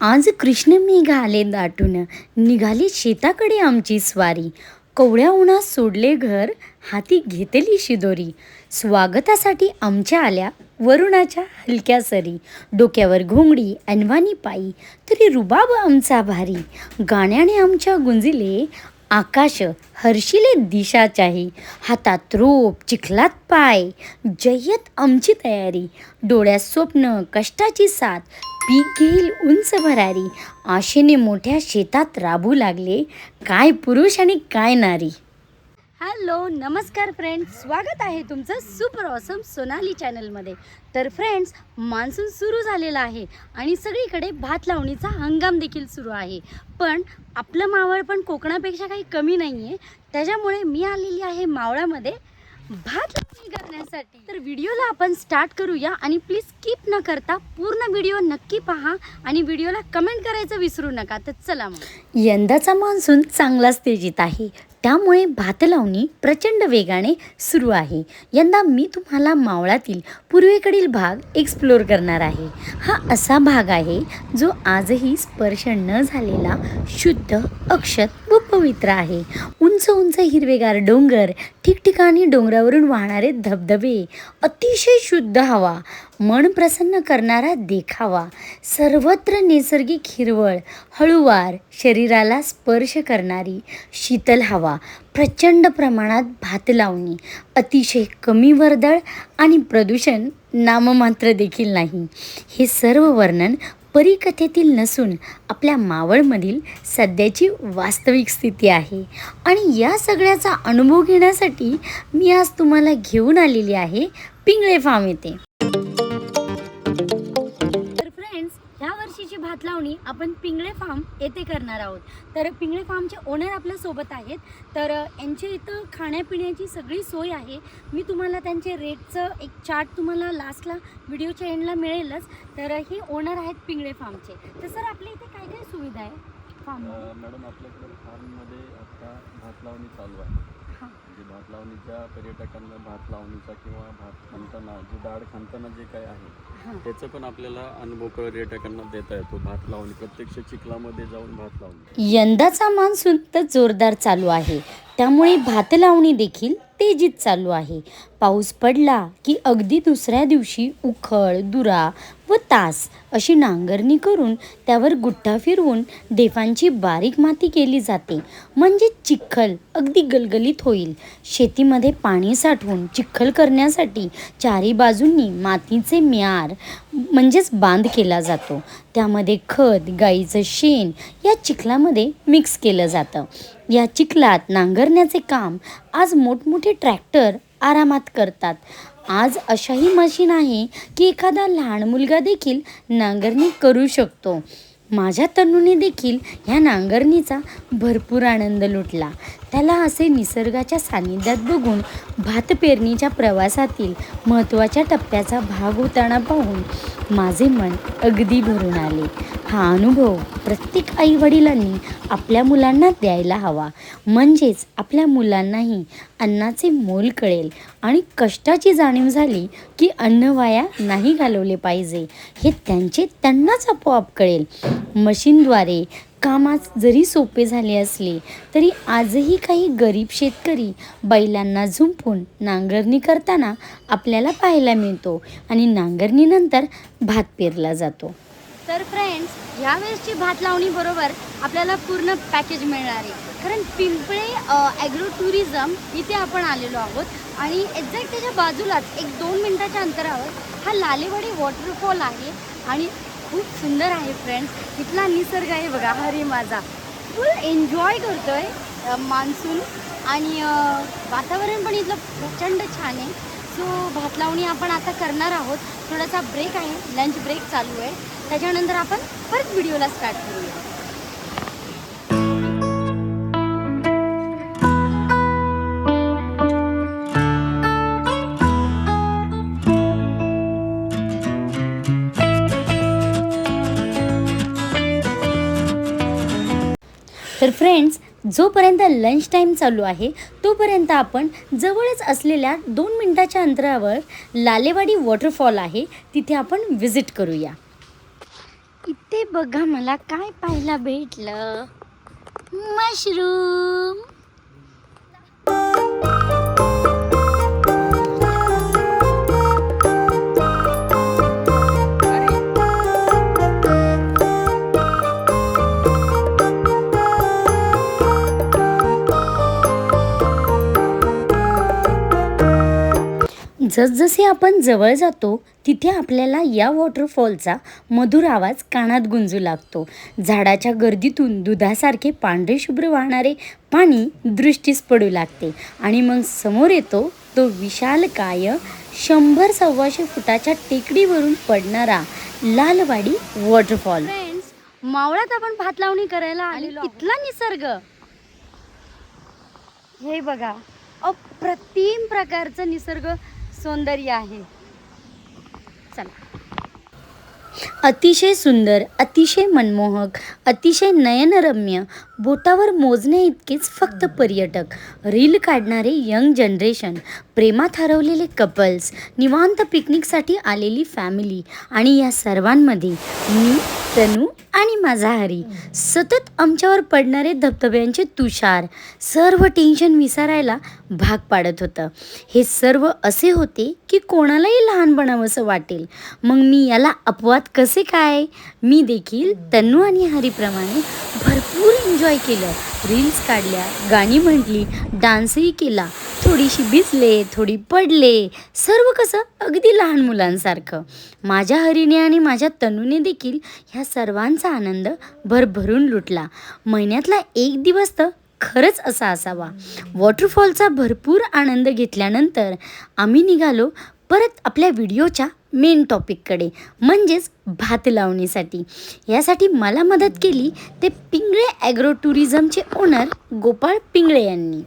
आज कृष्ण मेघ आले दाटून. निघाली शेताकडे आमची स्वारी. कवड्या उन्हात सोडले घर हाती घेतली शिदोरी. स्वागतासाठी आमच्या आल्या वरुणाच्या हलक्या सरी. डोक्यावर घोंगडी अनवानी पायी. तरी रुबाब आमचा भारी. गाण्याने आमच्या गुंजिले आकाश हर्षिले दिशाच्याही हातात रोप चिखलात पाय. जय्यत आमची तयारी. डोळ्यात स्वप्न कष्टाची साथ. पीक घेईल उंच भरारी. आशेने मोठ्या शेतात राबू लागले. काय पुरुष आणि काय नारी. हॅलो नमस्कार फ्रेंड्स स्वागत आहे तुमचं सुपर ऑसम सोनाली चॅनलमध्ये तर फ्रेंड्स मान्सून सुरू झालेला आहे आणि सगळीकडे भात लावणीचा हंगाम देखील सुरू आहे. पण आपलं मावळ पण कोकणापेक्षा काही कमी नाही आहे त्याच्यामुळे मी आलेली आहे मावळामध्ये. भात लावणी करण्यासाठी तर व्हिडिओला आपण स्टार्ट करूया आणि प्लीज स्किप न करता पूर्ण व्हिडिओ नक्की पहा आणि व्हिडिओला कमेंट करायचं विसरू नका. तर चला मग. यंदाचा मान्सून चांगलाच तेजीत आहे. त्यामुळे भात लावणी प्रचंड वेगाने सुरू आहे. यंदा मी तुम्हाला मावळातील पूर्वेकडील भाग एक्सप्लोर करणार आहे. हा असा भाग आहे जो आजही स्पर्श न झालेला शुद्ध अक्षत व पवित्र आहे. उंच उंच हिरवेगार डोंगर ठिकठिकाणी डोंगरावरून वाहणारे धबधबे. अतिशय शुद्ध हवा. मन प्रसन्न करणारा देखावा. सर्वत्र नैसर्गिक हिरवळ हळूवार शरीराला स्पर्श करणारी शीतल हवा. प्रचंड प्रमाणात भात लावणी. अतिशय कमी वर्दळ आणि प्रदूषण नाममात्र देखील नाही. हे सर्व वर्णन परिकथेतील नसून आपल्या मावळमधील सध्याची वास्तविक स्थिती आहे. आणि या सगळ्याचा अनुभव घेण्यासाठी मी आज तुम्हाला घेऊन आलेली आहे पिंगळे फार्म येथे. ह्या भात लावणी आपण पिंगळे फार्म येथे करणार आहोत. तर पिंगळे फार्मचे ओनर आपल्यासोबत आहेत. तर यांच्या इथं खाण्यापिण्याची सगळी सोय आहे. मी तुम्हाला त्यांचे रेटचं एक चार्ट तुम्हाला लास्टला व्हिडिओच्या एंडला मिळेलच. तर हे ओनर आहेत पिंगळे फार्मचे तर सर आपल्या इथे काय काय सुविधा आहे? फार्म मॅडम आपल्याकडे फार्ममध्ये आता भात लावणी चालू आहे. म्हणजे भात लावणीच्या पर्यटकांना भात लावणीचा किंवा भात खांताना जे डाळ खांताना जे काय आहे हां. त्याचं पण आपल्याला अनुभव पर्यटकांना देता येतो भात लावणी. प्रत्यक्ष चिखलामध्ये जाऊन भात लावणी. यंदाचा मान्सून तर जोरदार चालू आहे. त्यामुळे भात लावणी देखील तेजीत चालू आहे. पाऊस पडला की अगदी दुसऱ्या दिवशी उखळ दुरा व तास अशी नांगरणी करून त्यावर गुट्टा फिरवून ढेफांची बारीक माती केली जाते. म्हणजे चिखल अगदी गलगलीत होईल. शेतीमध्ये पाणी साठवून चिखल करण्यासाठी चारी बाजूंनी मातीचे म्यार म्हणजेच बांध केला जातो. त्यामध्ये खत गाईचं शेण या चिखलामध्ये मिक्स केलं जातं. या चिखलात नांगरण्याचे काम आज मोठमोठे ट्रॅक्टर आरामात करतात. आज अशाही मशीन आहे की एखादा लहान मुलगा देखील नांगरणी करू शकतो. माझ्या तनूने देखील ह्या नांगरणीचा भरपूर आनंद लुटला. त्याला असे निसर्गाच्या सानिध्यात बघून भात पेरणीच्या प्रवासातील महत्त्वाच्या टप्प्याचा भाग होताना पाहून माझे मन अगदी भरून आले. हा अनुभव प्रत्येक आईवडिलांनी आपल्या मुलांना द्यायला हवा. म्हणजेच आपल्या मुलांनाही अन्नाचे मोल कळेल आणि कष्टाची जाणीव झाली की अन्न वाया नाही घालवले पाहिजे हे त्यांचे त्यांनाच आपोआप कळेल. मशीनद्वारे कामात जरी सोपे झाले असले तरी आजही काही गरीब शेतकरी बैलांना झुंपून नांगरणी करताना आपल्याला पाहायला मिळतो आणि नांगरणीनंतर भात पेरला जातो. तर फ्रेंड्स यावेळेसची भात लावणी बरोबर आपल्याला पूर्ण पॅकेज मिळणार आहे. कारण पिंपळे ॲग्रो टुरिझम इथे आपण आलेलो आहोत. आणि एक्झॅक्ट त्याच्या बाजूलाच एक दोन मिनटाच्या अंतरावर हा लालेवाडी वॉटरफॉल आहे. आणि खूप सुंदर आहे फ्रेंड्स इथला निसर्ग आहे बघा हरे माझा. फुल एन्जॉय करतोय आहे मान्सून. आणि वातावरण पण इथलं प्रचंड छान आहे. सो भात लावणी आपण आता करणार आहोत. थोडासा ब्रेक आहे. लंच ब्रेक चालू आहे. त्याच्यानंतर आपण परत व्हिडिओला स्टार्ट करूया. तर फ्रेंड्स जोपर्यंत लंच टाईम चालू आहे तोपर्यंत आपण जवळच असलेल्या दोन मिनटाच्या अंतरावर लालेवाडी वॉटरफॉल आहे तिथे आपण व्हिजिट करूया. इथे बघा मला काय पाहायला भेटलं. मशरूम जसजसे आपण जवळ जातो तिथे आपल्याला या वॉटरफॉलचा मधुर आवाज कानात गुंजू लागतो. झाडाच्या गर्दीतून दुधासारखे पांढरे शुभ्र वाहणारे पाणी दृष्टीस पडू लागते आणि मग समोर येतो तो विशालकाय शंभर सव्वाशे फुटाच्या टेकडीवरून पडणारा लालवाडी वॉटरफॉल फ्रेंड्स मावळात आपण भात लावणी करायला आलेलो इथला निसर्ग. हे बघा अप्रतिम प्रकारचं निसर्ग सौंदर्य आहे. चला. अतिशय सुंदर अतिशय मनमोहक अतिशय नयनरम्य बोटावर मोजणे इतकेच फक्त पर्यटक. रील काढणारे यंग जनरेशन प्रेमात हरवलेले कपल्स निवांत पिकनिकसाठी आलेली फॅमिली आणि या सर्वांमध्ये मी तनू आणि माझा हरी. सतत आमच्यावर पडणारे धबधब्यांचे तुषार सर्व टेन्शन विसरायला भाग पाडत होतं. हे सर्व असे होते की कोणालाही लहान बनावंसं वाटेल. मग मी याला अपवाद कसे काय? मी देखील तन्नू आणि हरीप्रमाणे भरपूर एन्जॉय केलं. रील्स काढल्या गाणी म्हटली डान्सही केला. थोडीशी भिजले थोडी पडले. सर्व कसं अगदी लहान मुलांसारखं. माझ्या हरीने आणि माझ्या तनूने देखील ह्या सर्वांचा आनंद भरभरून लुटला. महिन्यातला एक दिवस तर खरंच असा असावा. वॉटरफॉलचा भरपूर आनंद घेतल्यानंतर आम्ही निघालो परत आपल्या व्हिडिओच्या मेन टॉपिककडे म्हणजेच भात लावणीसाठी. यासाठी मला मदत केली ते पिंगळे ॲग्रो टुरिझमचे ओनर गोपाळ पिंगळे यांनी.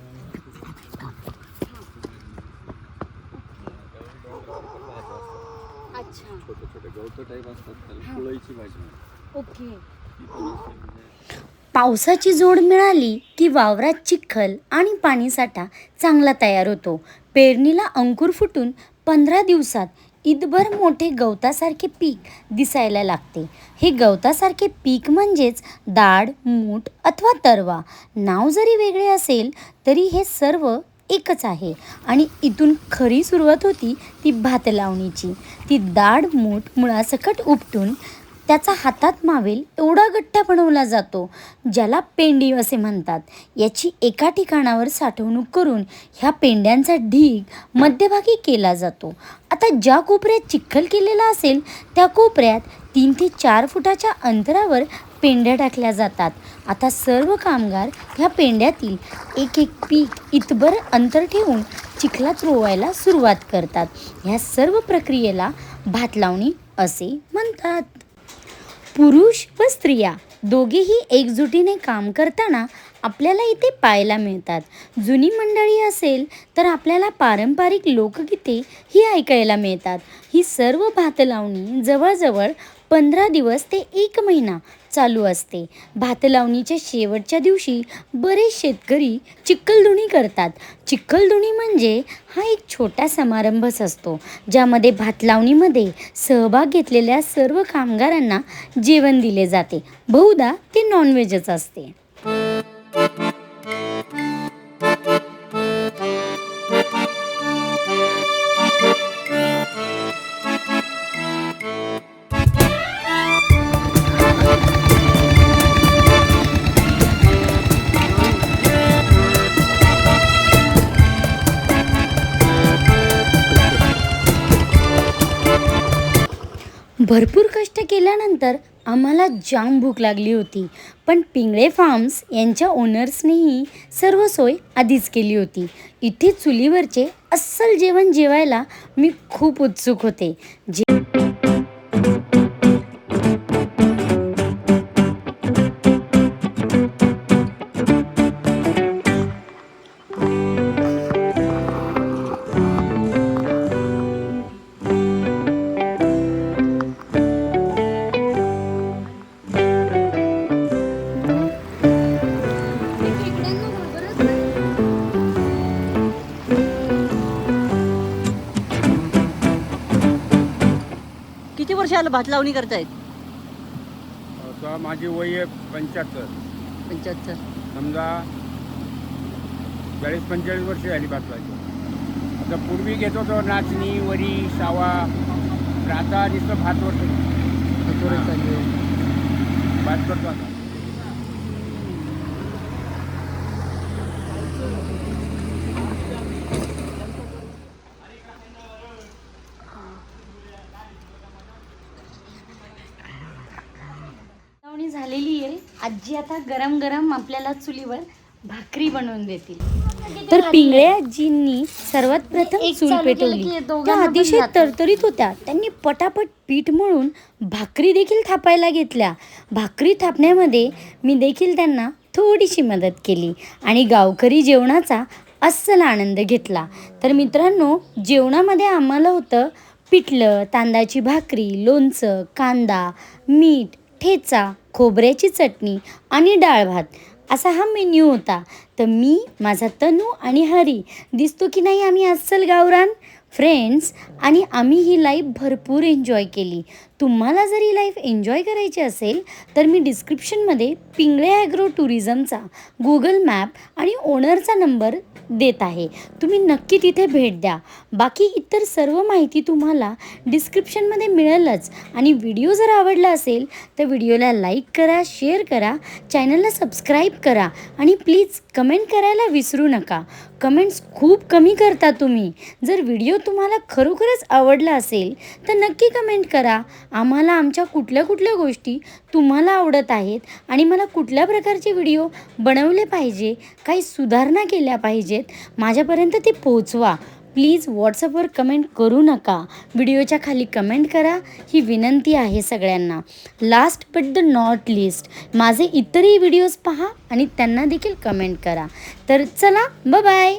पावसाची जोड मिळाली की वावरात चिखल आणि पाणीसाठा चांगला तयार होतो. पेरणीला अंकुर फुटून पंधरा दिवसात ईदभर मोठे गवतासारखे पीक दिसायला लागते. हे गवतासारखे पीक म्हणजेच दाढ मूठ अथवा तरवा. नाव जरी वेगळे असेल तरी हे सर्व एकच आहे. आणि इथून खरी सुरुवात होती ती भात लावणीची ती दाढ मूठ मुळासकट उपटून त्याचा हातात मावेल एवढा गठ्ठा बनवला जातो ज्याला पेंडी असे म्हणतात. याची एका ठिकाणावर साठवणूक करून ह्या पेंड्यांचा ढीग मध्यभागी केला जातो. आता ज्या कोपऱ्यात चिखल केलेला असेल त्या कोपऱ्यात तीन ते चार फुटाच्या अंतरावर पेंड्या टाकल्या जातात. आता सर्व कामगार ह्या पेंड्यातील एक एक पीक इतभर अंतर ठेवून चिखलात रोवायला सुरुवात करतात. ह्या सर्व प्रक्रियेला भात लावणी असे म्हणतात. पुरुष व स्त्रिया दोघेही एकजुटीने काम करताना आपल्याला इथे पाहायला मिळतात. जुनी मंडळी असेल तर आपल्याला पारंपरिक लोकगीते ही ऐकायला मिळतात. ही सर्व भात लावणी जवळजवळ पंधरा दिवस ते एक महिना चालू असते. भातलावणीच्या शेवटच्या दिवशी बरेच शेतकरी चिखलदुणी करतात. चिखलदुणी म्हणजे हा एक छोटा समारंभच असतो ज्यामध्ये भातलावणीमध्ये सहभाग घेतलेल्या सर्व कामगारांना जेवण दिले जाते. बहुधा ते नॉनव्हेजच असते. भरपूर कष्ट केल्यानंतर आम्हाला जाम भूक लागली होती. पण पिंगळे फार्म्स यांच्या ओनर्सनेही सर्व सोय आधीच केली होती. इथे चुलीवरचे अस्सल जेवण जेवायला मी खूप उत्सुक होते. जे किती वर्ष आलं भात लावणी करतायत? माझी वय आहे पंच्याहत्तर. पंच्याहत्तर. समजा चाळीस पंचेचाळीस वर्ष झाली भात लावायची आता पूर्वी घेत होतो नाचणी वरी सावा तर आता नुसतं भात आहे. भात करतो आता लावणी झालेली आहे आजी आता गरम गरम आपल्याला चुलीवर भाकरी बनवून देतील. तर पिंगळे आजींनी सर्वात प्रथम चूल पेटवली. त्या अतिशय. तरतरीत होत्या. त्यांनी पटापट पीठ मळून भाकरी देखील थापायला घेतल्या. भाकरी थापण्यामध्ये मी देखील त्यांना थोडीशी मदत केली आणि गावकरी जेवणाचा अस्सल आनंद घेतला. तर मित्रांनो जेवणामध्ये आम्हाला होतं पिठलं तांदळाची भाकरी लोणचं कांदा मीठ ठेचा खोबऱ्याची चटणी आणि डाळ भात असा हा मेन्यू होता. तर मी माझा तनू आणि हरी दिसतो की नाही आम्ही अस्सल गावरान? फ्रेंड्स आणि आम्ही ही लाईफ भरपूर एन्जॉय केली. तुम्हाला जर ही लाईफ एन्जॉय करायची असेल तर मी डिस्क्रिप्शनमध्ये पिंगळे ॲग्रो टुरिझमचा गुगल मॅप आणि ओनरचा नंबर देत आहे. तुम्ही नक्की तिथे भेट द्या. बाकी इतर सर्व माहिती तुम्हाला डिस्क्रिप्शनमध्ये मिळेलच. आणि व्हिडिओ जर आवडला असेल तर व्हिडिओला लाईक करा शेअर करा चॅनलला सबस्क्राईब करा आणि प्लीज कमेंट करायला विसरू नका. कमेंट्स खूप कमी करता तुम्ही. जर व्हिडिओ तुम्हाला खरोखरच आवडला असेल तर नक्की कमेंट करा. आम्हाला आमच्या कुठल्या कुठल्या गोष्टी तुम्हाला आवडत आहेत आणि मला कुठल्या प्रकारचे व्हिडिओ बनवले पाहिजे काही सुधारणा केल्या पाहिजेत माझ्यापर्यंत ते पोचवा प्लीज व्हॉट्सअपवर कमेंट करू नका. व्हिडिओच्या खाली कमेंट करा. ही विनंती आहे सगळ्यांना. Last but the not least माझे इतरही व्हिडिओज पहा आणि त्यांना देखील कमेंट करा. तर चला ब बाय